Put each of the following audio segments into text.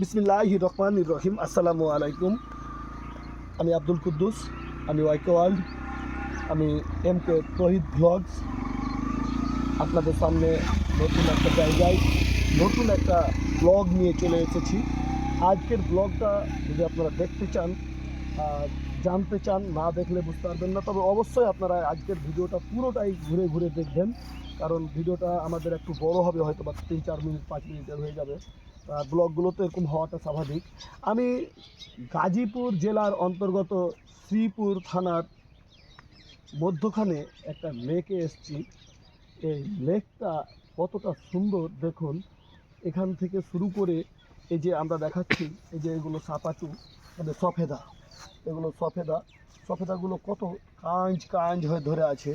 বিসমিল্লাহ রহমান রহিম আসসালামু আলাইকুম। আমি আব্দুল কুদ্দুস, আমি ওয়াইকে ওয়ার্ল্ড, আমি এম কে তহিদ ব্লগস। আপনাদের সামনে নতুন একটা জায়গায় নতুন একটা ব্লগ নিয়ে চলে এসেছি। আজকের ব্লগটা যদি আপনারা দেখতে চান জানতে চান, না দেখলে বুঝতে পারবেন না, তবে অবশ্যই আপনারা আজকের ভিডিওটা পুরোটাই ঘুরে ঘুরে দেখবেন। কারণ ভিডিওটা আমাদের একটু বড় হবে হয়তো বা তিন চার মিনিট, পাঁচ মিনিটের হয়ে যাবে। আর ব্লগগুলো তো এরকম হওয়াটা স্বাভাবিক। আমি গাজীপুর জেলার অন্তর্গত শ্রীপুর থানার মধ্যখানে একটা লেকে এসছি। এই লেকটা কতটা সুন্দর দেখুন। এখান থেকে শুরু করে এই যে আমরা দেখাচ্ছি, এই যে এগুলো সাপাচু মানে সফেদা। এগুলো সফেদা। সফেদাগুলো কত কাঁচ কাঁচ হয়ে ধরে আছে।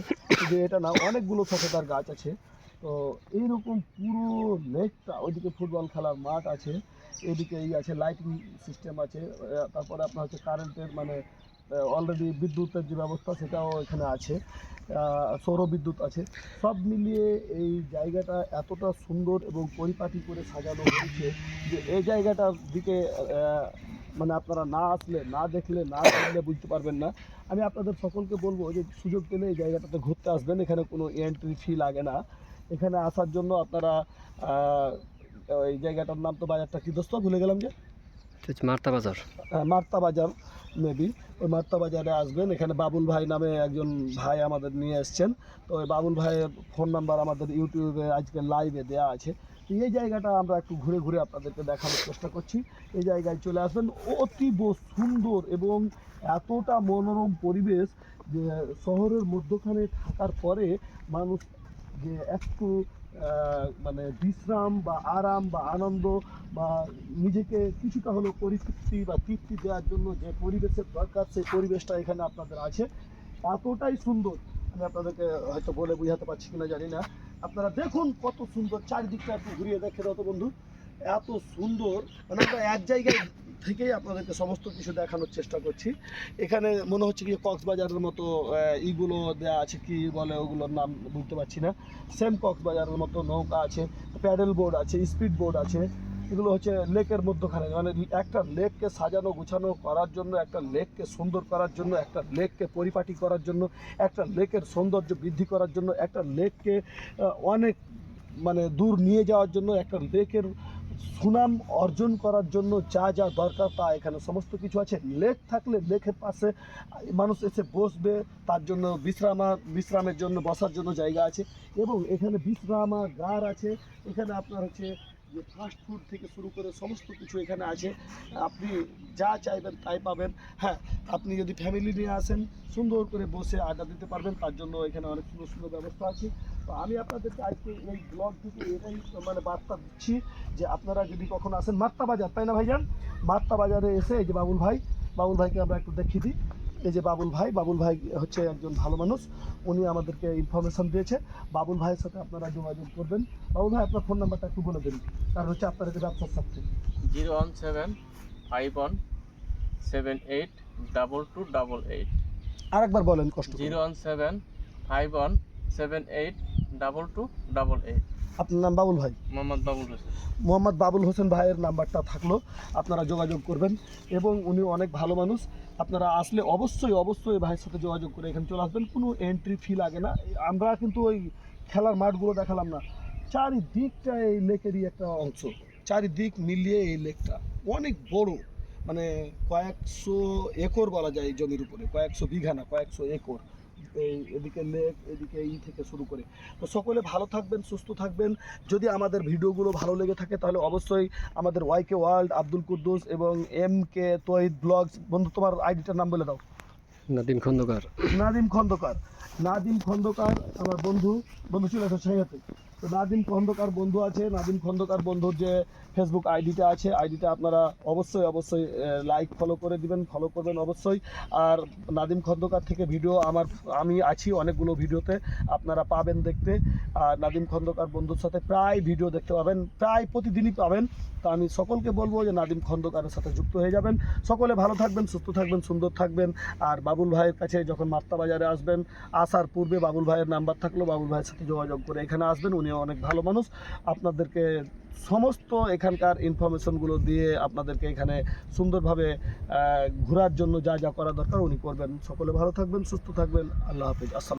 যে এটা না, অনেকগুলো সফেদার গাছ আছে। তো এইরকম পুরো লেকটা ওইদিকে ফুটবল খেলার মাঠ আছে, এদিকে এই আছে লাইটিং সিস্টেম আছে তারপরে আপনার হচ্ছে কারেন্টের মানে অলরেডি বিদ্যুতের যে ব্যবস্থা, সেটাও এখানে আছে সৌর বিদ্যুৎ আছে। সব মিলিয়ে এই জায়গাটা এতটা সুন্দর এবং পরিপাটি করে সাজানো হয়েছে যে এই জায়গাটার দিকে মানে আপনারা না আসলে, না দেখলে না দেখলে বুঝতে পারবেন না। আমি আপনাদের সকলকে বলব যে সুযোগ পেলে এই জায়গাটাতে ঘুরতে আসবেন, এখানে কোনো এন্ট্রি ফি লাগে না। এখানে আসার জন্য আপনারা এই জায়গাটার নাম তো বাজারটা কি দোস্ত? ভুলে গেলাম যে? মার্তা বাজার। মার্তা বাজার মেবি ওই মার্তা বাজারে আসবেন। এখানে বাবুল ভাই নামে একজন ভাই আমাদের নিয়ে এসছেন। তো ওই বাবুল ভাইয়ের ফোন নাম্বার আমাদের ইউটিউবে আজকে লাইভে দেওয়া আছে। তো এই জায়গাটা আমরা একটু ঘুরে ঘুরে আপনাদেরকে দেখানোর চেষ্টা করছি। এই জায়গায় চলে আসবেন। অতীব সুন্দর এবং এতটা মনোরম পরিবেশ যে শহরের মধ্যখানে থাকার পরে মানুষ যে একটু মানে বিশ্রাম বা আরাম বা আনন্দ বা নিজেকে কিছুটা হলেও পরিতৃপ্তি বা তৃপ্তি দেওয়ার জন্য যে পরিবেশের দরকার, সেই পরিবেশটা এখানে আপনাদের আছে। এতটাই সুন্দর। আমি আপনাদেরকে হয়তো বলে বোঝাতে পারছি কিনা জানি না। আপনারা দেখুন কত সুন্দর, চারিদিকটা একটু ঘুরিয়ে দেখে দাও তো বন্ধু। এত সুন্দর মানে আমরা এক জায়গায় থেকেই আপনাদেরকে সমস্ত কিছু দেখানোর চেষ্টা করছি। এখানে মনে হচ্ছে কি কক্সবাজারের মতো ইগুলো দেওয়া আছে কি বলে ওগুলোর নাম বুঝতে পারছি না। সেম কক্সবাজারের মতো নৌকা আছে প্যাডেল বোর্ড আছে স্পিড বোর্ড আছে। এগুলো হচ্ছে লেকের মধ্যখানে। মানে একটা লেককে সাজানো, গুছানো করার জন্য, একটা লেককে সুন্দর করার জন্য, একটা লেককে পরিপাটি করার জন্য, একটা লেকের সৌন্দর্য বৃদ্ধি করার জন্য, একটা লেককে অনেক মানে দূর নিয়ে যাওয়ার জন্য, একটা লেকের সুনাম অর্জন করার জন্য যা যা দরকার তা এখানে সমস্ত কিছু আছে। লেক থাকলে লেকের পাশে মানুষ এসে বসবে, তার জন্য বিশ্রামা, বিশ্রামের জন্য বসার জন্য জায়গা আছে এবং এখানে বিশ্রামাগার আছে। এখানে আপনার হচ্ছে যে ফাস্ট ফুড থেকে শুরু করে সমস্ত কিছু এখানে আছে। আপনি যা চাইবেন তাই পাবেন। হ্যাঁ আপনি যদি ফ্যামিলি নিয়ে আসেন, সুন্দর করে বসে আড্ডা দিতে পারবেন। তার জন্য এখানে অনেক সুন্দর সুন্দর ব্যবস্থা আছে। তো আমি আপনাদেরকে আজকে এই ব্লগ থেকে এটাই মানে বার্তা দিচ্ছি যে আপনারা যদি কখন আসেন মাত্তা বাজার, তাই না ভাইজান? মাত্তা বাজারে এসে এই যে বাবুল ভাই, বাবুল ভাইকে আমরা একটু দেখিয়ে দিই। এই যে বাবুল ভাই বাবুল ভাই হচ্ছে একজন ভালো মানুষ। উনি আমাদেরকে ইনফরমেশন দিয়েছে। বাবুল ভাইয়ের সাথে আপনারা যোগাযোগ করবেন। বাবুল ভাই আপনার ফোন নাম্বারটা একটু বলে দিন। কারণ হচ্ছে আপনার এটা ব্যবসার সাথে। Zero one seven five one seven eight double two double eight. আরেকবার বলেন কষ্ট zero one seven five one seven eight double two double eight. আপনার নাম বাবুল ভাই? মোহাম্মদ বাবুল হোসেন। মোহাম্মদ বাবুল হোসেন ভাইয়ের নাম্বারটা থাকল আপনারা যোগাযোগ করবেন এবং উনি অনেক ভালো মানুষ। আপনারা আসলে অবশ্যই অবশ্যই ভাইয়ের সাথে যোগাযোগ করে এখানে চলে আসবেন। কোনো এন্ট্রি ফি লাগে না। আমরা কিন্তু ওই খেলার মাঠগুলো দেখালাম না। চারিদিকটা এই লেকেরই একটা অংশ। চারিদিক মিলিয়ে এই লেকটা অনেক বড়। মানে কয়েকশো একর বলা যায় জমির উপরে। কয়েকশো বিঘা না কয়েকশো একর। এই এদিকে লেক এদিকে এই থেকে শুরু করে। তো সকলে ভালো থাকবেন সুস্থ থাকবেন। যদি আমাদের ভিডিওগুলো ভালো লেগে থাকে তাহলে অবশ্যই আমাদের ওয়াইকে ওয়ার্ল্ড আব্দুল কুদ্দুস এবং এম কে তৈদ ব্লগস বন্ধু তোমার আইডিটার নাম বলে দাও। নাদিম খন্দকার। নাদিম খন্দকার। নাদিম খন্দকার আমার বন্ধু বন্ধু ছিল সেই হাতে। তো নাদিম খন্দকার বন্ধু আছে। নাদিম খন্দকার বন্ধুর যে ফেসবুক আইডিটা আছে, আইডিটা আপনারা অবশ্যই অবশ্যই লাইক ফলো করে দিবেন ফলো করবেন অবশ্যই। আর নাদিম খন্দকার থেকে ভিডিও আমার, আমি আছি অনেকগুলো ভিডিওতে আপনারা পাবেন দেখতে। আর নাদিম খন্দকার বন্ধুর সাথে প্রায় ভিডিও দেখতে পাবেন, প্রায় প্রতিদিনই পাবেন। তো আমি সকলকে বলব যে নাদিম খন্দকারের সাথে যুক্ত হয়ে যাবেন। সকলে ভালো থাকবেন, সুস্থ থাকবেন, সুন্দর থাকবেন। আর বাবুল ভাইয়ের কাছে যখন মাত্তা বাজারে আসবেন, আসার পূর্বে বাবুল ভাইয়ের নাম্বার থাকল, বাবুল ভাইয়ের সাথে যোগাযোগ করে এখানে আসবেন। উনি অনেক ভালো মানুষ। আপনাদেরকে সমস্ত এখানকার ইনফরমেশনগুলো দিয়ে আপনাদেরকে এখানে সুন্দরভাবে ঘোরার জন্য যা যা করা দরকার উনি করবেন। সকলে ভালো থাকবেন, সুস্থ থাকবেন। আল্লাহ হাফিজ। আসসালাম